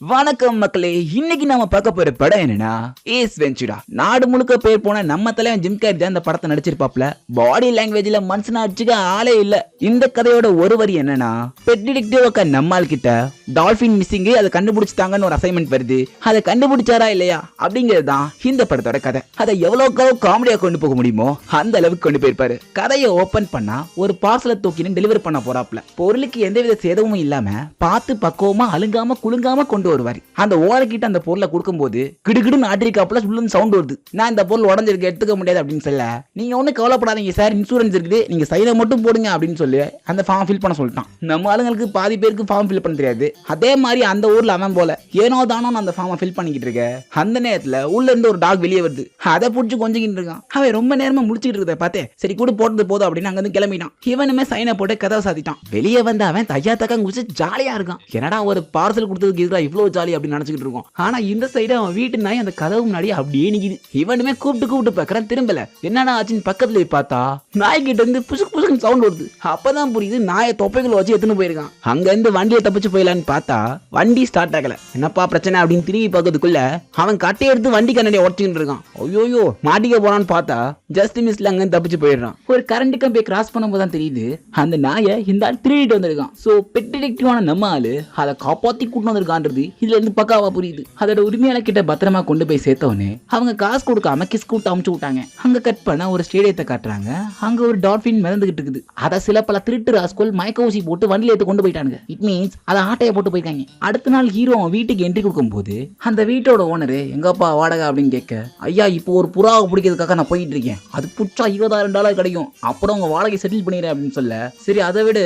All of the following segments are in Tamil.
வணக்கம் மக்களே இன்னைக்கு நாம பார்க்க போற படம் என்னன்னா ஏஸ் வெஞ்சுரா நாடு முழுக்க பேர் போன நம்ம தலைவன் ஜிம் கேரி தான் இந்த படத்தை நடிச்சிருப்பாப்ல. பாடி லாங்குவேஜ்ல மனுஷனா அடிச்சுக்க ஆளே இல்ல. இந்த கதையோட ஒரு வரி என்னன்னா பெட் டிடெக்டிவ் அக்கா நம்மால் கிட்ட டால்பின் மிஸ்ஸிங் அதை கண்டுபிடிச்சிட்டாங்கன்னு ஒரு அசைன்மெண்ட் வருது. அதை கண்டுபிடிச்சாரா இல்லையா? அப்படிங்கிறது தான் இந்த படத்தோட கதை. அதை எவ்வளவுக்கு காமெடியா கொண்டு போக முடியுமோ அந்த அளவுக்கு கொண்டு போயிருப்பாரு. கதையை ஓபன் பண்ணா ஒரு பார்சலை தூக்கின்னு டெலிவரி பண்ண போறாப்ல. பொருளுக்கு எந்தவித சேதமும் இல்லாம பார்த்து பக்குவமா அழுங்காம குலுங்காம கொண்டு வருவாரு. அந்த ஓலைக்கிட்ட அந்த பொருளை கொடுக்கும்போது கிடுகிடுன்னு ஆட்டிருக்காப்புல சுள்ளுன்னு சவுண்ட் வருது. நான் இந்த பொருள் உடஞ்சிருக்கு எடுத்துக்க முடியாது அப்படின்னு சொல்ல நீங்க ஒன்றும் கவலைப்படாதீங்க சார் இன்சூரன்ஸ் இருக்குது. நீங்க சைனை மட்டும் போடுங்க அப்படின்னு சொல்லி அந்த ஃபார்ம் ஃபில் பண்ண சொல்லிட்டான். நம்ம ஆளுங்களுக்கு பாதி பேருக்கு ஃபார்ம் ஃபில் பண்ண தெரியாது. அதே மாதிரி அந்த ஊர்ல அவன் போல. ஏனோ தானோ அந்த ஃபார்மை ஃபில் பண்ணிக்கிட்டு இருக்க அந்த நேரத்துல உள்ள இருந்து ஒரு டாக் வெளியே வருது. அதை பிடிச்சி கொஞ்சிக்கிட்டு இருக்கான். அவன் ரொம்ப நேரமா முடிச்சிட்டு இருக்க பார்த்தேன் சரி கூட போட்டது போதும் அப்படின்னு அங்கிருந்து கிளம்பிட்டான். இவனுமே சைனை போட்டு கதவை சாத்திட்டான். வெளியே வந்து அவன் தையா தக்கம் குடிச்சு ஜாலியா இருக்கான். என்னடா ஒரு பார்சல் கொடுத்ததுக்கு இதுதான் இவ்வளவு ஜாலி அப்படின்னு நினைச்சுக்கிட்டு இருக்கோம். ஆனா இந்த சைடு அவன் வீட்டு நாய் அந்த கதவு முன்னாடி அப்படியே நிக்குது. இவனுமே கூப்பிட்டு கூப்பிட்டு பார்க்கறான் திரும்பல. என்னடா ஆச்சுன்னு பக்கத்துல பார்த்தா நாய் கிட்ட இருந்து புசுக்கு புசுக்கு சவுண்ட் வருது. அப்பதான் புரியுது நாயை தொப்பைக்குள்ள வச்சு எடுத்துன்னு போயிருக்கான். அங்க இருந்து வண்டியை தப்பிச்சு போயிடலான்னு பார்த்தா வண்டி ஸ்டார்ட் ஆகல. என்னப்பா பிரச்சனை அப்படின்னு திரும்பி பார்க்கறதுக்குள்ள அவன் கட்டையை எடுத்து வண்டி கண்ணாடியை உடச்சிக்கிட்டு இருக்கான். ஐயோயோ மாட்டிக்க போறான்னு பார்த்தா ஜஸ்ட் மிஸ்ல அங்க தப்பிச்சு போயிடுறான். ஒரு கரண்ட் கம்பியை கிராஸ் பண்ணும்போது தான் தெரியுது அந்த நாயை இந்த ஆள் திருடிட்டு வந்திருக்கான். சோ பெட் டிடெக்டிவான நம்ம ஆளு அதை காப்பாத்தி கூட்டு வந்திருக்கான்றது இதுல இருந்து பக்காவா புரியுது. அதோட உரிமையாளர் கிட்ட பத்திரமா கொண்டு போய் சேர்த்தவனே அவங்க காசு கொடுக்காம கிஸ் கூட்டு அமுச்சு விட்டாங்க. அங்க கட் பண்ண ஒரு ஸ்டேடியத்தை காட்டுறாங்க. அங்க ஒரு டால்பின் மிதந்துகிட்டு இருக்குது. அதை சில பல திருட்டு ராஸ்கோல் மயக்க ஊசி போட்டு வண்டியில எடுத்து கொண்டு போயிட்டாங்க இட் மீன்ஸ் அதை ஆட்டைய போட்டு போயிருக்காங்க. அடுத்த நாள் ஹீரோ அவன் வீட்டுக்கு என்ட்ரி கொடுக்கும்போது அந்த வீட்டோட ஓனரு எங்கப்பா வாடகை? அப்படின்னு கேட்க ஐயா இப்போ ஒரு புறாவை பிடிக்கிறதுக்காக நான் போயிட்டு இருக்கேன். அது புச்சா இருபதாயிரம் டாலர் கிடைக்கும். அப்புறம் உங்க வாடகை செட்டில் பண்ணிடுறேன் அப்படின்னு சொல்ல சரி அதை விட.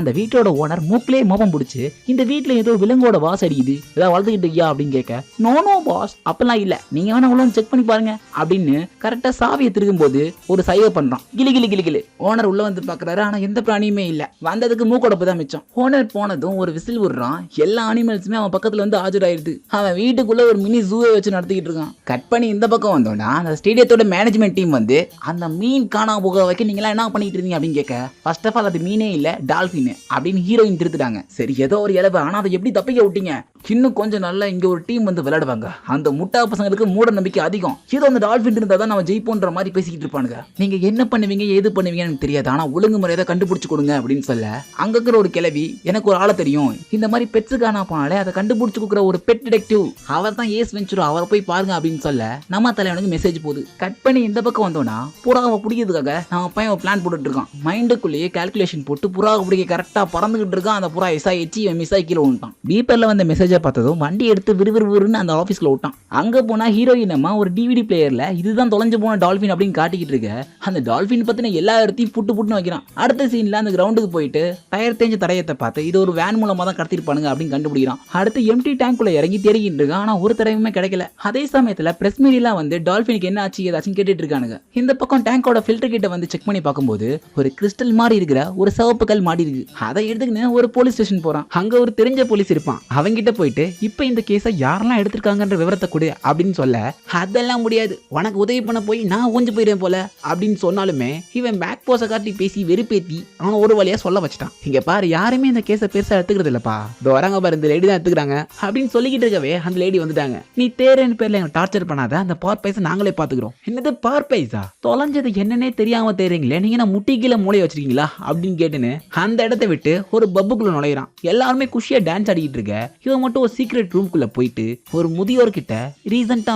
அந்த வீட்டோட ஓனர் மூக்கிலே மோபம் பிடிச்சி இந்த வீட்டுல ஏதோ விலங்கோட வாசம் அடிக்குது. ஏதாவது வளர்த்துக்கிட்டு இருக்கியா அப்படின்னு கேட்க நோ நோ பாஸ் அப்பெல்லாம் இல்ல. நீங்க வேணா உள்ள செக் பண்ணி பாருங்க. அப்படின்னு கரெக்டா சாவியை திருக்கும் போது ஒரு சைகை பண்றான். கிளி கிளி கிளி கிளி. ஓனர் உள்ள வந்து பாக்குறாரு ஆனா எந்த பிராணியுமே இல்ல. வந்ததுக்கு மூக்கொடப்பு தான் மிச்சம். ஓனர் போனதும் ஒரு விசில் விடுறான். எல்லா அனிமல்ஸுமே அவன் பக்கத்துல வந்து ஆஜராயிருது. அவன் வீட்டுக்குள்ள ஒரு மினி ஜூவை வச்சு நடத்திக்கிட்டு இருக்கான். கட் பண்ணி இந்த பக்கம் வந்தோம்னா அந்த ஸ்டேடியத்தோட மேனேஜ்மெண்ட் டீம் வந்து அந்த மீன் காணாம போக வைக்க நீங்களா என்ன பண்ணிட்டு இருந்தீங்க அப்படின்னு கேட்க ஃபர்ஸ்ட் ஆஃப் ஆல் அது மீனே இல்ல டால்பின் அப்படின்னு ஹீரோயின் திருத்துட்டாங்க. சரி ஏதோ ஒரு இலவு ஆனா அதை எப்படி தப்பிக்க விட்டீங்க? இன்னும் கொஞ்சம் நல்லா இங்கே ஒரு டீம் வந்து விளையாடுவாங்க. அந்த முட்டா பசங்களுக்கு மூட நம்பிக்கை அதிகம். ஏதோ அந்த டால்ஃபின் இருந்தால் தான் நம்ம ஜெயிப்போன்ற மாதிரி பேசிக்கிட்டு இருப்பானுங்க. நீங்கள் என்ன பண்ணுவீங்க ஏது பண்ணுவீங்கன்னு எனக்கு தெரியாது. ஆனால் ஒழுங்கு முறையை கண்டுபிடிச்சு கொடுங்க அப்படின்னு சொல்ல அங்க இருக்கிற ஒரு கிளவி எனக்கு ஒரு ஆளை தெரியும். இந்த மாதிரி பெட்ஸு காணா போனாலே அதை கண்டுபிடிச்சு கொடுக்குற ஒரு பெட் டிடெக்டிவ் அவர் தான் ஏஸ் வெஞ்சுரோ அவரை போய் பாருங்க அப்படின்னு சொல்ல நம்ம தலைவனுக்கு மெசேஜ் போகுது. கட் பண்ணி இந்த பக்கம் வந்தோம்னா புறாவை பிடிக்கிறதுக்காக நம்ம பையன் பிளான் போட்டுட்டு இருக்கான். மைண்டுக்குள்ளேயே கால்குலேஷன் போட்டு புறாவை பிடிக்க கரெக்டாக பறந்துகிட்டு இருக்கான். அந்த புறா எஸ் ஆயிடுச்சு மிஸ் ஆகி கீழே விழுந்தான் பீப்பரில் வந்த மெசேஜ் பார்த்ததும் வண்டி எடுத்து விறுவிறுவிறுன்னு அந்த ஆஃபீஸில் விட்டான் அங்க போனா ஹீரோயின் அம்மா ஒரு டிவிடி பிளேயர்ல இதுதான் தொலைஞ்சு போன டால்பின் அப்படின்னு காட்டிக்கிட்டு இருக்க. அந்த டால்பின் பத்தின எல்லா இடத்தையும் புட்டு புட்டுன்னு வைக்கிறான். அடுத்த சீனில் அந்த கிரவுண்டுக்கு போயிட்டு டயர் தேஞ்ச தடயத்தை பார்த்து இது ஒரு வேன் மூலமா தான் கடத்திருப்பானுங்க அப்படின்னு கண்டுபிடிக்கிறான். அடுத்து எம்டி டேங்க்குள்ளே இறங்கி தேடிக்கிட்டு இருக்கான். ஆனா ஒரு தடவையுமே கிடைக்கல. அதே சமயத்தில் பிரஸ் மீடியெலாம் வந்து டால்பினுக்கு என்ன ஆச்சு ஏதாச்சும் கேட்டுட்டு இருக்கானுங்க. இந்த பக்கம் டேங்கோட ஃபில்டர் கிட்ட வந்து செக் பண்ணி பார்க்கும்போது ஒரு கிறிஸ்டல் மாதிரி இருக்கிற ஒரு சிவப்பு கல் மாடி இருக்கு. அதை எடுத்துக்கின்னு ஒரு போலீஸ் ஸ்டேஷன் போறான். அங்க ஒரு தெரிஞ்ச போலீஸ் இருப்பான். அவங்கிட்ட போயிட்டு இப்போ இந்த கேஸை யாரெல்லாம் எடுத்திருக்காங்கன்ற விவரத்தை கொடு அப்படின்னு சொல்ல அதெல்லாம் முடியாது. உனக்கு உதவி பண்ண போய் நான் ஊஞ்சு போயிடுவேன் போல அப்படின்னு சொன்னாலுமே இவன் பேக் போஸை காட்டி பேசி வெறுப்பேத்தி அவன் ஒரு வழியா சொல்ல வச்சிட்டான். இங்க பாரு யாருமே இந்த கேஸை பெருசா எடுத்துக்கிறது இல்லப்பா. இந்த வராங்க பாரு இந்த லேடி தான் எடுத்துக்கிறாங்க அப்படின்னு சொல்லிக்கிட்டு இருக்கவே அந்த லேடி வந்துட்டாங்க. நீ தேரன்னு பேர்ல எங்க டார்ச்சர் பண்ணாத. அந்த பார் பைஸை நாங்களே பாத்துக்கிறோம். என்னது பார் பைசா தொலைஞ்சது என்னன்னே தெரியாம தேறீங்களே. நீங்க நான் முட்டி கீழே மூளை வச்சிருக்கீங்களா? அப்படின்னு கேட்டுன்னு அந்த இடத்த விட்டு ஒரு பப்புக்குள்ள நுழையிறான். எல்லாருமே குஷியா டான்ஸ் ஆடிக்கிட்டு இருக்க. இவன் மட்டும் ஒரு சீக்ரெட் ரூம்குள்ளே போயிட்டு ஒரு முதியோர் கிட்ட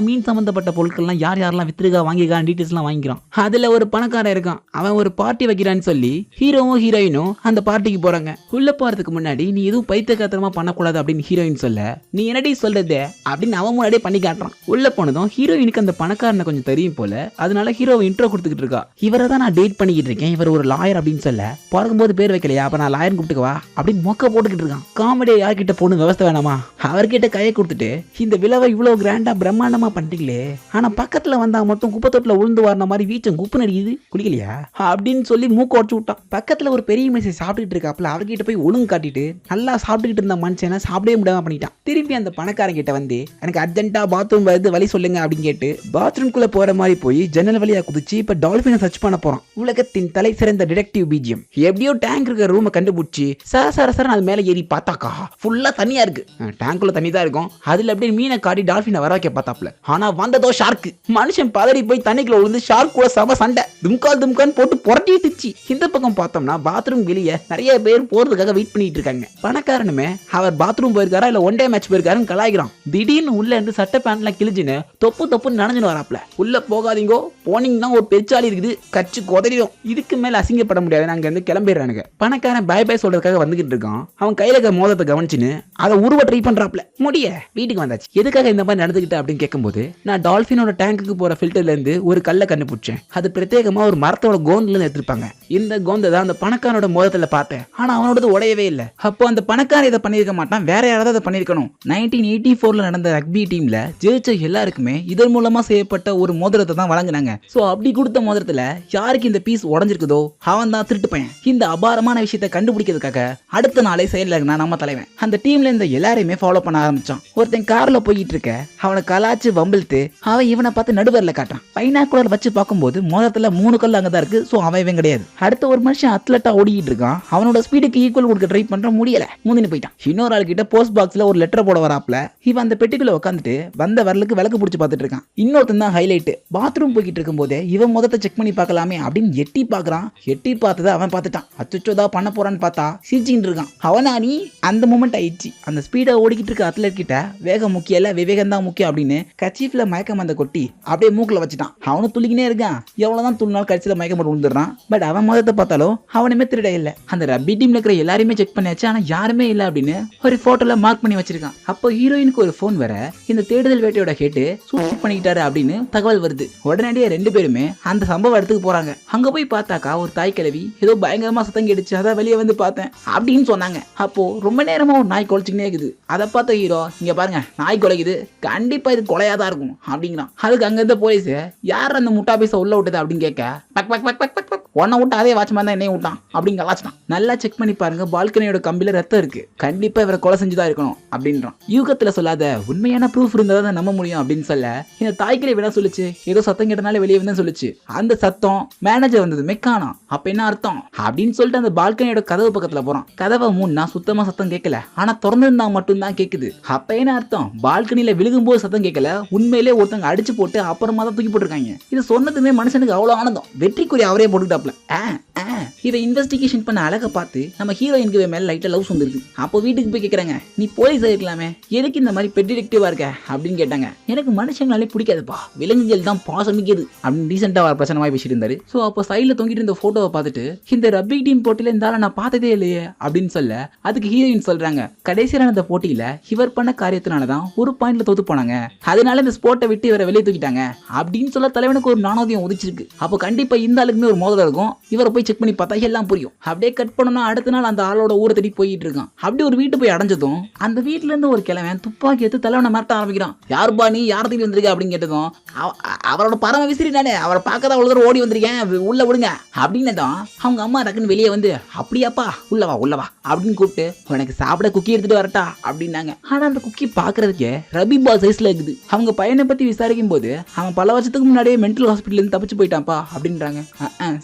மீன் சம்மந்தப்பட்ட பொருட்கள்லாம் யார் யாரெல்லாம் வித்துருக்கா வாங்கியிருக்கான் டீட்டெயில்ஸ்லாம் வாங்கிக்கிறான். அதில் ஒரு பணக்காரன் இருக்கான். அவன் ஒரு பார்ட்டி வைக்கிறான்னு சொல்லி ஹீரோவும் ஹீரோயினும் அந்த பார்ட்டிக்கு போகிறாங்க உள்ளே போகிறதுக்கு முன்னாடி நீ எதுவும் பைத்தியக்காரத்தனமா பண்ணக்கூடாது அப்படின்னு ஹீரோயின் சொல்ல நீ என்னடி சொல்கிறது அப்படின்னு அவன் முன்னாடியே பண்ணி காட்டுறான். உள்ளே போனதும் ஹீரோயினுக்கு அந்த பணக்காரனை கொஞ்சம் தெரியும் போல அதனால ஹீரோவை இன்ட்ரோ கொடுத்துக்கிட்டு இருக்கா. இவரை தான் நான் டேட் பண்ணிக்கிட்டு இருக்கேன். இவர் ஒரு லாயர் அப்படின்னு சொல்ல பிறக்கும்போது பேர் வைக்கலையா? அப்போ நான் லாயர் கூப்பிட்டுக்கவா அப்படின்னு மொக்க போட்டுக்கிட்டு இருக்கான். காமெடியை யார்கிட்ட போகணும் விவசாய வேணாமா? அவர்கிட்ட கையை கொடுத்துட்டு இந்த விழாவை இவ்வளவு கிராண்டா பிரம்மாண்டமா பண்ணிட்டீங்களே ஆனா பக்கத்துல வந்தா மட்டும் குப்பை தொட்டில உளுந்து வரன மாதிரி வீச்சம் குப்பு நடிக்குது குளிக்கலையா அப்படின்னு சொல்லி மூக்க உடச்சு விட்டான். பக்கத்துல ஒரு பெரிய மனுஷன் சாப்பிட்டுட்டு இருக்காப்புல அவர்கிட்ட போய் ஒழுங்கு காட்டிட்டு நல்லா சாப்பிட்டுக்கிட்டு இருந்த மனுஷனை சாப்பிடவே முடியாம பண்ணிட்டான். திருப்பி அந்த பணக்காரன் கிட்ட வந்து எனக்கு அர்ஜென்ட்டா பாத்ரூம் வருது வழி சொல்லுங்க அப்படின்னு கேட்டு பாத்ரூம்குள்ள போற மாதிரி போய் ஜன்னல் வழியா குதிச்சு இப்ப டால்பினை சர்ச் பண்ண போறான். உலகத்தின் தலை சிறந்த டிடெக்டிவ் பிஜிஎம் எப்படியோ டேங்க் இருக்கிற ரூமை கண்டுபிடிச்சி சர சர அது மேல ஏறி பார்த்தாக்கா ஃபுல்லா தண்ணியா இருக்கு. டேங்க்குள்ள தண்ணி தான் இருக்கும். அதில் அப்படியே மீனை காட்டி டால்ஃபினை வர வைக்க பார்த்தாப்ல ஆனால் வந்ததோ ஷார்க்கு மனுஷன் பதறி போய் தண்ணிக்குள்ள விழுந்து ஷார்க் கூட சம சண்டை. தும்கால் தும்கான்னு போட்டு புரட்டி திச்சு இந்த பக்கம் பார்த்தோம்னா பாத்ரூம் வெளியே நிறைய பேர் போறதுக்காக வெயிட் பண்ணிட்டு இருக்காங்க. பணக்காரனுமே அவர் பாத்ரூம் போயிருக்காரா இல்லை ஒன் டே மேட்ச் போயிருக்காருன்னு கலாய்க்கிறான். திடீர்னு உள்ள இருந்து சட்டை பேண்ட்லாம் கிழிஞ்சுன்னு தொப்பு தொப்புன்னு நனைஞ்சுன்னு வராப்ல உள்ள போகாதீங்கோ போனீங்கன்னா ஒரு பெருச்சாலி இருக்குது. கச்சு கொதறிடும். இதுக்கு மேல அசிங்கப்பட முடியாது. நாங்க இருந்து கிளம்பிடுறானுங்க பணக்காரன் பாய் பாய் சொல்றதுக்காக வந்துகிட்டு இருக்கான். அவன் கையில இருக்க மோதத்தை கவனிச்சுன்னு அதை உருவ ட்ரை பண்றாப்ல. முடிய. வீட்டுக்கு வந்தாச்சு. எதுக்காக இந்த மாதிரி நடந்துக்கிட்ட அப்படின்னு கேட்கும்போது நான் டால்ஃபினோட டேங்குக்கு போற ஃபில்டர்ல இருந்து ஒரு கல்லை கண்டுபிடிச்சேன். அது பிரத்யேகமா ஒரு மரத்தோட கோந்துல இருந்து எடுத்திருப்பாங்க. இந்த கோந்தை தான் அந்த பணக்காரனோட மோதத்துல பார்த்தேன். ஆனா அவனோடது உடையவே இல்லை. அப்போ அந்த பணக்காரன் இதை பண்ணியிருக்க மாட்டான். வேற யாராவது அதை பண்ணியிருக்கணும். நைன்டீன் எயிட்டி ஃபோர்ல நடந்த ரக்பி டீம்ல ஜெயிச்ச எல்லாருக்குமே இதன் மூலமா செய்யப்பட்ட ஒரு மோதிரத்தை தான் வழங்குனாங்க. சோ அப்படி கொடுத்த மோதிரத்துல யாருக்கு இந்த பீஸ் உடஞ்சிருக்குதோ அவன் தான் திருட்டு பையன். இந்த அபாரமான விஷயத்தை கண்டுபிடிக்கிறதுக்காக அடுத்த நாளே செயல் நம்ம தலைவன். அந்த டீம்ல இருந்த எல்லாத்தையுமே ஃபாலோ பண்ண ஆரம்பிச்சான். ஒருத்தன் கார்ல போயிட்டு இருக்க அவனை கலாச்சு வம்பிழுத்து அவன் இவனை பார்த்து நடுவரில் காட்டான் பைனாக்குலர் வச்சு பார்க்கும்போது மோதத்துல மூணு கல் அங்கே தான் இருக்கு ஸோ அவன் இவன் கிடையாது. அடுத்த ஒரு மனுஷன் அத்லட்டா ஓடிக்கிட்டு இருக்கான் அவனோட ஸ்பீடுக்கு ஈக்குவல் கொடுக்க ட்ரை பண்ற முடியல. மூந்தினு போயிட்டான். இன்னொரு ஆள் கிட்ட போஸ்ட் பாக்ஸ்ல ஒரு லெட்டர் போட வராப்ல இவன் அந்த பெட்டிக்குள்ள உட்காந்துட்டு வந்த வரலுக்கு விளக்கு பிடிச்சி பார்த்துட்டு இருக்கான். இன்னொருத்தன் தான் ஹைலைட் பாத்ரூம் போய்கிட்டு இருக்கும்போது இவன் முதத்த செக் பண்ணி பார்க்கலாமே அப்படின்னு எட்டி பார்க்கறான். எட்டி பார்த்ததை அவன் பார்த்துட்டான். அச்சோ தான் பண்ண போறான்னு பார்த்தா சிரிச்சுக்கிட்டு இருக்கான். அவனா நீ அந்த மூமெண்ட் ஆயிடுச்சு. அந்த ஸ்பீடை ஓடிக்கிட்டு இருக்க அத்லட் கிட்ட. வேகம் முக்கியம் இல்ல விவேகம் தான் முக்கியம் அப்படின்னு கச்சீஃப்ல மயக்க மந்த கொட்டி அப்படியே மூக்குல வச்சுட்டான். அவனும் துளிக்கினே இருக்கான். எவ்வளவுதான் துள்ளினாலும் கடைசியில மயக்க மட்டும் விழுந்துடுறான். பட் அவன் மதத்தை பார்த்தாலும் அவனுமே திருட இல்ல. அந்த ரப்பி டீம்ல இருக்கிற எல்லாருமே செக் பண்ணியாச்சு. ஆனா யாருமே இல்ல அப்படின்னு ஒரு போட்டோல மார்க் பண்ணி வச்சிருக்கான். அப்போ ஹீரோயினுக்கு ஒரு ஃபோன் வர இந்த தேடுதல் வேட்டையோட கேட்டு சூசைட் பண்ணிக்கிட்டாரு அப்படின்னு தகவல் வருது. உடனடியே ரெண்டு பேருமே அந்த சம்பவ இடத்துக்கு போறாங்க. அங்க போய் பார்த்தாக்கா ஒரு தாய் கிழவி ஏதோ பயங்கரமா சத்தம் கேட்டுச்சு. அதான் வெளியே வந்து பார்த்தேன் அப்படின்னு சொன்னாங்க. அப்போ ரொம்ப நேரமா ஒரு நாய் குழச்சிக்கினே இருக்குது. அதை பார்த்த ஹீரோ இங்கே பாருங்க நாய் குலைக்குது கண்டிப்பாக இது கொலையாக தான் இருக்கும் அப்படிங்கிறான். அதுக்கு அங்க இருந்த போலீஸ் யார் அந்த முட்டா பீஸை உள்ள விட்டது அப்படின்னு கேட்க பக் பக் பக் பக் பக் பக் உன்னை விட்டு அதே வாட்ச்மேன் தான் என்னையும் விட்டான். அப்படிங்க கலாச்சிட்டான் நல்லா செக் பண்ணி பாருங்க பால்கனியோட கம்பியில் ரத்தம் இருக்கு. கண்டிப்பா இவரை கொலை செஞ்சுதான் இருக்கணும் அப்படின்றான். யூகத்துல சொல்லாத உண்மையான ப்ரூஃப் இருந்தால் தான் நம்ப முடியும் அப்படின்னு சொல்ல இந்த தாய்க்கிளை விட சொல்லிச்சு. ஏதோ சத்தம் கேட்டனால வெளியே வந்து சொல்லிச்சு. அந்த சத்தம் மேனேஜர் வந்தது மெக்கானா. அப்ப என்ன அர்த்தம்? அப்படின்னு சொல்லிட்டு அந்த பால்கனியோட கதவு பக்கத்துல போறான். கதவை மூணா சுத்தமா சத்தம் கேட்கல. ஆனா திறந்திருந்தா மட்டும்தான் கேக்குது. அப்ப என்ன அர்த்தம்? பால்கனியில் விழுகும்போது சத்தம் கேட்கல. உண்மையிலே ஒருத்தங்க அடிச்சு போட்டு அப்புறமா தான் தூக்கி போட்டிருக்காங்க. இது சொன்னதுமே மனுஷனுக்கு அவ்வளவு ஆனந்தம். வெற்றிக்குரிய அவரே போட்டுக்கிட்டா ஆ, ஆ. இதை இன்வெஸ்டிகேஷன் பண்ண அழகை பார்த்து நம்ம ஹீரோயினுக்கு மேல லைட்டாக லவ்ஸ் வந்துருக்கு அப்போ வீட்டுக்கு போய் கேக்குறாங்க நீ போலீஸ் இருக்கலாமே எதுக்கு இந்த மாதிரி பெட் இருக்க? அப்படின்னு கேட்டாங்க. எனக்கு மனுஷங்களாலே பிடிக்காதுப்பா. விலங்குகள் தான் பாசமிக்கிறது அப்படின்னு ரீசெண்டாக வர பிரச்சனை பேசிட்டு இருந்தாரு. ஸோ அப்போ சைடில் தொங்கிட்டு இருந்த ஃபோட்டோவை பார்த்துட்டு இந்த ரப்பி டீம் போட்டியில இருந்தாலும் நான் பார்த்ததே இல்லையே அப்படின்னு சொல்ல அதுக்கு ஹீரோயின் சொல்றாங்க. கடைசியில் நடந்த போட்டியில இவர் பண்ண காரியத்தினால தான் ஒரு பாயிண்ட்ல தோத்து போனாங்க. அதனால இந்த ஸ்போர்ட்டை விட்டு இவரை வெளியே தூக்கிட்டாங்க. அப்படின்னு சொல்ல தலைவனுக்கு ஒரு நாணோதியம் உதிச்சிருக்கு. அப்போ கண்டிப்பா இந்த ஆளுக்குமே ஒரு மோதல் இருக்கும் இவரை போய் செக் பண்ணி பார்த்தா எல்லாம் புரியும். அப்படியே கட் பண்ணணும் அடுத்த நாள் அந்த ஆளோட ஊரை தேடி போயிட்டு இருக்கான். அப்படி ஒரு வீட்டு போய் அடைஞ்சதும் அந்த வீட்டுல இருந்து ஒரு கிழவன் துப்பாக்கி எடுத்து தலைவனை மிரட்ட ஆரம்பிக்கிறான். யாருப்பா நீ? யார் தேடி வந்திருக்க? அப்படின்னு கேட்டதும் அவரோட பரம விசிறி நானே. அவரை பார்க்க தான் அவ்வளோ தூரம் ஓடி வந்திருக்கேன். உள்ள விடுங்க. அப்படின்னதும் அவங்க அம்மா டக்குன்னு வெளியே வந்து அப்படியாப்பா உள்ளவா உள்ளவா அப்படின்னு கூப்பிட்டு உனக்கு சாப்பிட குக்கி எடுத்துட்டு வரட்டா. அப்படின்னாங்க. ஆனா அந்த குக்கி பாக்குறதுக்கே ரபி பால் சைஸ்ல இருக்குது. அவங்க பையனை பத்தி விசாரிக்கும் போது அவன் பல வருஷத்துக்கு முன்னாடியே மென்டல் ஹாஸ்பிட்டல் இருந்து தப்பிச்சு போயிட்டான்ப்பா அப்படின்றாங்க.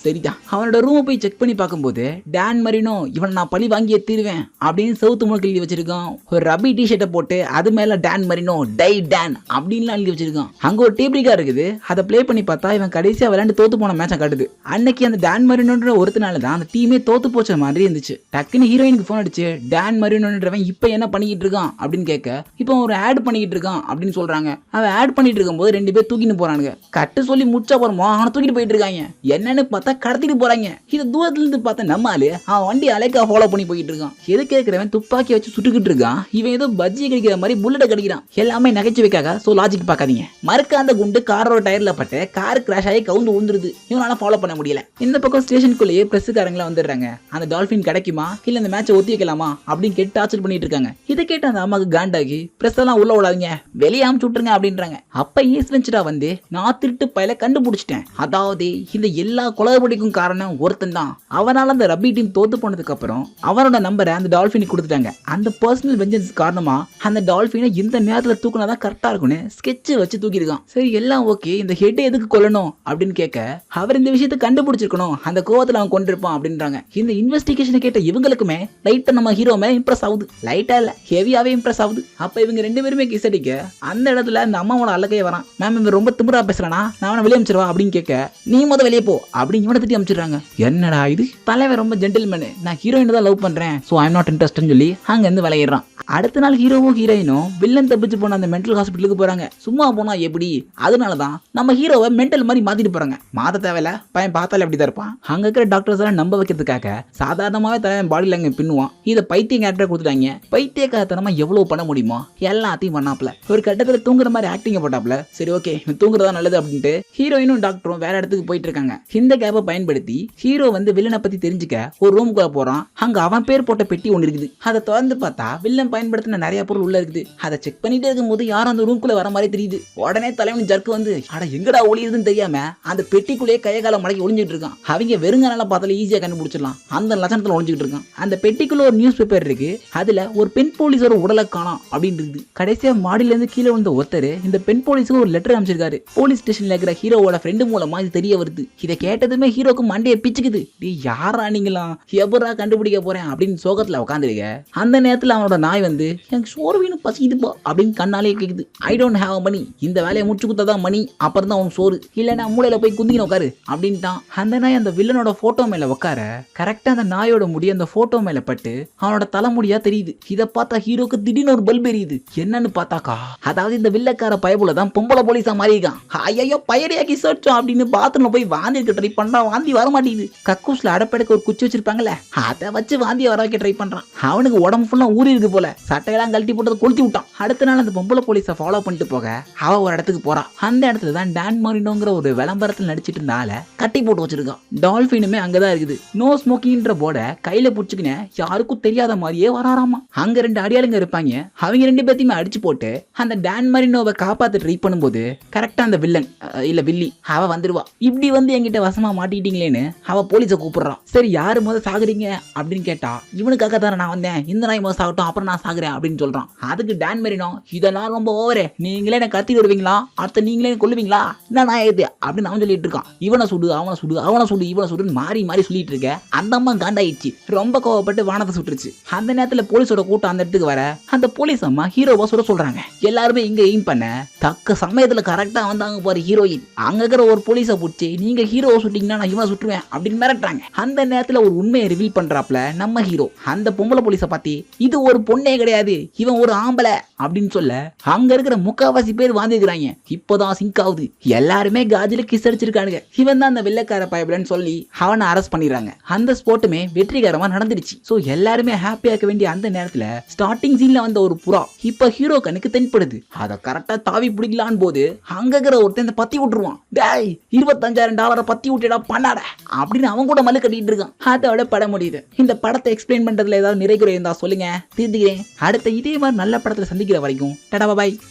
சரி. அஹ், அவனோட ரூமை போய் செக் பண்ணி பார்க்கும்போது டேன் மரினோ இவனை நான் பழி வாங்கியே தீருவேன் அப்படின்னு செவுத்து முழுக்க எழுதி வச்சிருக்கான். ஒரு ரபி டிஷர்ட்டை போட்டு அது மேல டேன் மரினோ டை டேன் அப்படின்லாம் எழுதி வச்சிருக்கான். அங்க ஒரு டேப்ரிகா இருக்குது. அதை ப்ளே பண்ணி பார்த்தா இவன் கடைசியா விளையாண்டு தோத்து போன மேட்சை காட்டுது. அன்னைக்கு அந்த டேன் மரினோன்ற ஒருத்தனால தான் அந்த டீமே தோத்து போச்ச மாதிரி இருந்துச்சு. டக்குன்னு ஹீரோயினுக்கு ஃபோன் அடிச்சு டேன் மரினோன்றவன் இப்போ என்ன பண்ணிக்கிட்டு இருக்கான்? அப்படின்னு கேட்க இப்போ ஒரு ஆட் பண்ணிக்கிட்டு இருக்கான் அப்படின்னு சொல்றாங்க. அவன் ஆட் பண்ணிட்டு இருக்கும்போது ரெண்டு பேர் தூக்கிட்டு போறானுங்க. கட்டு சொல்லி முடிச்சா போறமோ அவனை தூக்கிட்டு போயிட்டு இருக்காங்க. என்னன்னு பார்த்தா கடத்திட்டு போறாங்க. இது தூரத்துல இருந்து பார்த்தா நம்ம ஆளு அவன் வண்டி அலைக்கா ஃபாலோ பண்ணி போயிட்டு இருக்கான். எது கேட்கிறவன் துப்பாக்கி வச்சு சுட்டுக்கிட்டு இருக்கான். இவன் ஏதோ பஜ்ஜி கிடைக்கிற மாதிரி புல்லட்டை கிடைக்கிறான். எல்லாமே நகைச்சுவைக்காக சோ லாஜிக் பார்க்காதீங்க. மறுக்க அந்த குண்டு காரோட டயர்ல பட்டு கார் கிராஷ் ஆகி கவுந்து விழுந்துருது. இவனால ஃபாலோ பண்ண முடியல. இந்த பக்கம் ஸ்டேஷனுக்குள்ளேயே பிரஸ்ஸுக்காரங்களா வந்துடுறாங்க. அந்த டால்பின் கிடைக்குமா? இல்ல இந்த மேட்சை ஒத்தி வைக்கலாமா? அப்படின்னு கேட்டு டார்ச்சர் பண்ணிட்டு இருக்காங்க. இதை கேட்டு அந்த அம்மாக்கு காண்டாகி பிரஸ் எல்லாம் உள்ள விடாதீங்க. வெளியே அமுச்சு விட்டுருங்க அப்படின்றாங்க. அப்ப ஈஸ் வந்து நான் திருட்டு பயல கண்டுபிடிச்சிட்டேன். அதாவது இந்த எல்லா கொலபடி தோல்விக்கும் காரணம் ஒருத்தன் தான் அவனால அந்த ரப்பி டீம் தோத்து போனதுக்கு அப்புறம் அவனோட நம்பரை அந்த டால்ஃபினுக்கு கொடுத்துட்டாங்க. அந்த பர்சனல் வெஞ்சன்ஸ் காரணமா அந்த டால்ஃபினை இந்த நேரத்துல தூக்குனாதான் கரெக்டா இருக்கும்னு ஸ்கெட்ச் வச்சு தூக்கியிருக்கான். சரி எல்லாம் ஓகே இந்த ஹெட் எதுக்கு கொல்லணும் அப்படின்னு கேட்க அவர் இந்த விஷயத்தை கண்டுபிடிச்சிருக்கணும். அந்த கோவத்தில் அவன் கொண்டிருப்பான் அப்படின்றாங்க. இந்த இன்வெஸ்டிகேஷனை கேட்ட இவங்களுக்குமே லைட்டா நம்ம ஹீரோ மேல இம்ப்ரெஸ் ஆகுது. லைட்டா இல்ல ஹெவியாவே இம்ப்ரெஸ் ஆகுது. அப்ப இவங்க ரெண்டு பேருமே கிஸ் அடிக்க அந்த இடத்துல அந்த அம்மாவோட அழகையே வரான். மேம் இவன் ரொம்ப திமுறா பேசுறானா? நான் அவனை வெளியே அமைச்சிருவா அப்படின்னு கேட்க நீ முத வெளியே போ. அப்படின்னு இவனை திட்டி அமைச்சிடுறாங்க. என்னடா இது? தலைவன் ரொம்ப ஜென்டில்மேனு நான் ஹீரோயின் தான் லவ் பண்றேன். ஸோ ஐம் நாட் இன்ட்ரெஸ்ட்னு சொல்லி அங்க இருந்து விளையிடுறான் அடுத்த நாள் ஹீரோவும் ஹீரோயினும் வில்லன் தப்பிச்சு போன அந்த மென்டல் ஹாஸ்பிட்டலுக்கு போறாங்க. சும்மா போனா எப்படி? அதனால தான் நம்ம ஹீரோவை மென்டல் மாதிரி மாத்திட்டு போறாங்க. மாத்த தேவையில்ல. பையன் பார்த்தாலே அப்படி தான் இருப்பான். அங்க இருக்கிற டாக்டர்ஸ் எல்லாம் நம்ப வைக்கிறதுக்காக சாதாரணமாவே தலைவன் பாடி லாங்குவேஜ் பின்னுவான். இதை பைத்தியம் கேரக்டர் கொடுத்துட்டாங்க. பைத்தியக்காரத்தனமா எவ்வளவு பண்ண முடியுமோ எல்லாத்தையும் பண்ணாப்ல. ஒரு கட்டத்துல தூங்குற மாதிரி ஆக்டிங் போட்டாப்ல. சரி ஓகே தூங்குறதா நல்லது அப்படின்ட்டு ஹீரோயினும் டாக்டரும் வேற இடத்துக்கு போயிட்டு இருக்காங்க. இந்த கேப்பை பயன்படுத்தி ஹீரோ வந்து வில்லனை பத்தி தெரிஞ்சுக்க ஒரு ரூமுக்குள்ள போறான். அங்க அவன் பேர் போட்ட பெட்டி ஒன்று இருக்குது. அதை திறந்து பார்த்தா வில்லன் பயன்படுத்தின நிறைய பொருள் உள்ள இருக்குது. அதை செக் பண்ணிட்டே இருக்கும்போது யாரும் அந்த ரூம்குள்ள வர மாதிரி தெரியுது. உடனே தலைவன் ஜர்க்கு வந்து அட எங்கடா ஒளியுதுன்னு தெரியாம அந்த பெட்டிக்குள்ளேயே கைய கால மடக்கி ஒளிஞ்சிட்டு இருக்கான். அவங்க வெறுங்கனால பார்த்தால ஈஸியா கண்டுபிடிச்சிடலாம். அந்த லட்சணத்துல ஒளிஞ்சிட்டு இருக்கான். அந்த பெட்டிக்குள்ள ஒரு நியூஸ் பேப்பர் இருக்கு. அதுல ஒரு பெண் போலீஸோட உடலை காணாம். அப்படின்னு இருக்குது. கடைசியா மாடியில இருந்து கீழே வந்த ஒருத்தர் இந்த பெண் போலீஸுக்கு ஒரு லெட்டர் அமைச்சிருக்காரு போலீஸ் ஸ்டேஷன்ல இருக்கிற ஹீரோவோட ஃப்ரெண்டு மூலமா இது தெரிய வருது. இதை கேட்டதுமே ஹீரோ ஹீரோக்கு மண்டையை பிச்சுக்குது. நீ யாரா நீங்களாம்? எவரா கண்டுபிடிக்க போறேன் அப்படின்னு சோகத்துல உட்காந்துருக்க அந்த நேரத்துல அவனோட நாய் வந்து எனக்கு சோர்வீனு வேணும் பசிக்குதுப்பா அப்படின்னு கண்ணாலே கேக்குது. ஐ டோன்ட் ஹேவ் மணி இந்த வேலையை முடிச்சு கொடுத்தா மணி அப்புறம் தான் அவன் சோறு. இல்லைன்னா மூளையில போய் குந்திக்கணும் உட்காரு அப்படின்ட்டான். அந்த நாய் அந்த வில்லனோட போட்டோ மேல உட்கார கரெக்டா அந்த நாயோட முடி அந்த போட்டோ மேல பட்டு அவனோட தலைமுடியா தெரியுது. இதை பார்த்தா ஹீரோக்கு திடீர்னு ஒரு பல்ப் எரியுது என்னன்னு பார்த்தாக்கா அதாவது இந்த வில்லக்கார பயபுல தான் பொம்பளை போலீஸா மாறியிருக்கான். ஐயோ பயடியாக்கி சர்ச்சோம் அப்படின்னு பாத்ரூம்ல போய் வாந்தி ட்ரை பண்ணா வாந்தி வர மாட்டேங்குது. கக்கூஸ்ல அடப்படைக்கு ஒரு குச்சி வச்சிருப்பாங்கல்ல அதை வச்சு வாந்தியை வர வைக்க ட்ரை பண்றான். அவனுக்கு உடம்பு ஃபுல்லா ஊறி இருக்கு போல. சட்டையெல்லாம் கழட்டி போட்டு கொளுத்தி விட்டான். அடுத்த நாள் அந்த பொம்பளை போலீஸை ஃபாலோ பண்ணிட்டு போக அவ ஒரு இடத்துக்கு போறா. அந்த இடத்துல தான் டான் மாரினோங்கிற ஒரு விளம்பரத்தில் நடிச்சிட்டு இருந்தால கட்டி போட்டு வச்சிருக்கான். டால்ஃபினுமே அங்கதான் இருக்குது. நோ ஸ்மோக்கிங்ன்ற போர்டை கையில புடிச்சுக்கின யாருக்கும் தெரியாத மாதிரியே வராராமா. அங்க ரெண்டு அடியாளுங்க இருப்பாங்க. அவங்க ரெண்டு பேத்தையுமே அடிச்சு போட்டு அந்த டான் மரினோவை காப்பாத்த ட்ரை பண்ணும்போது கரெக்டா அந்த வில்லன் இல்ல வில்லி அவ வந்துருவா. இப்படி வந்து என்கிட்ட வசமா மாட்டி மாட்டிட்டீங்களேன்னு அவன் போலீஸை கூப்பிடுறான். சரி யாரு முதல் சாகுறீங்க? அப்படின்னு கேட்டா இவனுக்காக தானே நான் வந்தேன். இந்த நாய் முத சாகட்டும் அப்புறம் நான் சாகுறேன் அப்படின்னு சொல்றான். அதுக்கு டேன் மெரினோ இதெல்லாம் ரொம்ப ஓவரே நீங்களே என்ன கத்தி விடுவீங்களா? அடுத்த நீங்களே கொல்லுவீங்களா? என்ன நான் இது? அப்படின்னு அவன் சொல்லிட்டு இருக்கான். இவனை சுடு அவனை சுடு அவனை சுடு இவனை சுடுன்னு மாறி மாறி சொல்லிட்டு இருக்க அந்த அம்மா காண்டாயிடுச்சு. ரொம்ப கோவப்பட்டு வானத்தை சுட்டுருச்சு. அந்த நேரத்துல போலீஸோட கூட்டம் அந்த இடத்துக்கு வர அந்த போலீஸ் அம்மா ஹீரோவா சுட சொல்றாங்க. எல்லாருமே இங்க எய்ம் பண்ண தக்க சமயத்துல கரெக்டா வந்தாங்க பாரு ஹீரோயின் அங்க இருக்கிற ஒரு போலீஸை பிடிச்சி நீங்க ஹீரோவை சுட்டீங்கன்னா நான் இவனை சுற்றுவேன் அப்படின்னு மிரட்டுறாங்க. அந்த நேரத்துல ஒரு உண்மையை ரிவீல் பண்றாப்ல நம்ம ஹீரோ அந்த பொம்பளை போலீஸை பத்தி இது ஒரு பொண்ணே கிடையாது இவன் ஒரு ஆம்பளை அப்படின்னு சொல்ல அங்க இருக்கிற முக்காவாசி பேர் வாந்திருக்கிறாங்க இப்போதான் சிங்க் ஆகுது. எல்லாருமே காஜில கிஸ் அடிச்சிருக்கானுங்க. இவன் தான் அந்த வெள்ளக்கார பயப்படன்னு சொல்லி அவனை அரெஸ்ட் பண்ணிடுறாங்க. அந்த ஸ்போர்ட்டுமே வெற்றிகரமா நடந்துடுச்சு. சோ எல்லாருமே ஹாப்பியா இருக்க வேண்டிய அந்த நேரத்துல ஸ்டார்டிங் சீன்ல வந்த ஒரு புறா இப்ப ஹீரோ கண்ணுக்கு தென்படுது. அதை கரெக்டா தாவி பிடிக்கலான் போது அங்க இருக்கிற ஒருத்தன் இந்த பத்தி விட்டுருவான். டேய் இருபத்தஞ்சாயிரம் டாலரை பத்தி விட்டுடா பண்ணாட அப்படின்னு அவன் கூட மல்லு கட்டிட்டு இருக்கான். அதோட படம் முடியுது. இந்த படத்தை எக்ஸ்பிளைன் பண்றதுல ஏதாவது நிறைகுறை இருந்தா சொல்லுங்க. திருந்திக்கிறேன் அடுத்த இதே மாதிரி நல்ல படத்துல சந்திக்கிற வரைக்கும். டடா பாய்